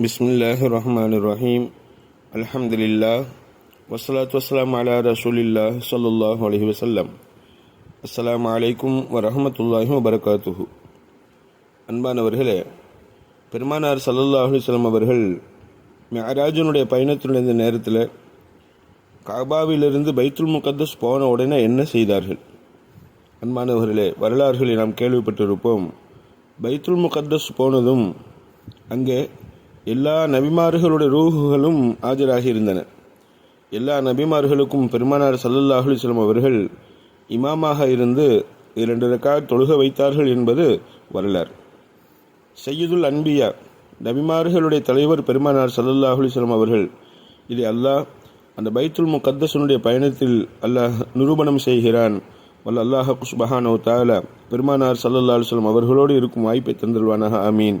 பிஸ்மில்லாஹ் ரஹ்மான் ரஹீம் அலமதுல்லா வசலாத் வஸ்லாம் அலா ரசூலில்லா சல்லுல்லாஹ் அலஹி வசல்லம் அஸ்லாம் வலைக்கும் வரமத்துல்லாஹி வபரகாத்துஹு அன்பானவர்களே பெருமானார் சல்லல்லா அலிஸ்லாம் அவர்கள் மியராஜனுடைய பயணத்திலிருந்த நேரத்தில் காபாவிலிருந்து பைத்துல் முகத்தஸ் போன உடனே என்ன செய்தார்கள்? அன்பானவர்களே வரலாறுகளை நாம் கேள்விப்பட்டிருப்போம். பைத்துல் முகத்தஸ் போனதும் அங்கே எல்லா நபிமார்களுடைய ரூகுகளும் ஆஜராகியிருந்தன. எல்லா நபிமார்களுக்கும் பெருமானார் சல்லல்லாஹுலி அலைஹி அவர்கள் இமாமாக இருந்து இரண்டு ரக்கா தொழுக வைத்தார்கள் என்பது வரலாறு. செய்யுதுல் அன்பியா நபிமார்களுடைய தலைவர் பெருமானார் சல்லல்லாஹுலி அலைஹி அவர்கள் இதை அல்லாஹ் அந்த பைத்துல் முகத்தசனுடைய பயணத்தில் அல்லாஹ் நிரூபணம் செய்கிறான். வல்ல அல்லாஹ் சுபஹானோ தாலா பெருமானார் சல்லல்லாஹு அலைஹி அவர்களோடு இருக்கும் வாய்ப்பை தந்துள்வானாக ஆமீன்.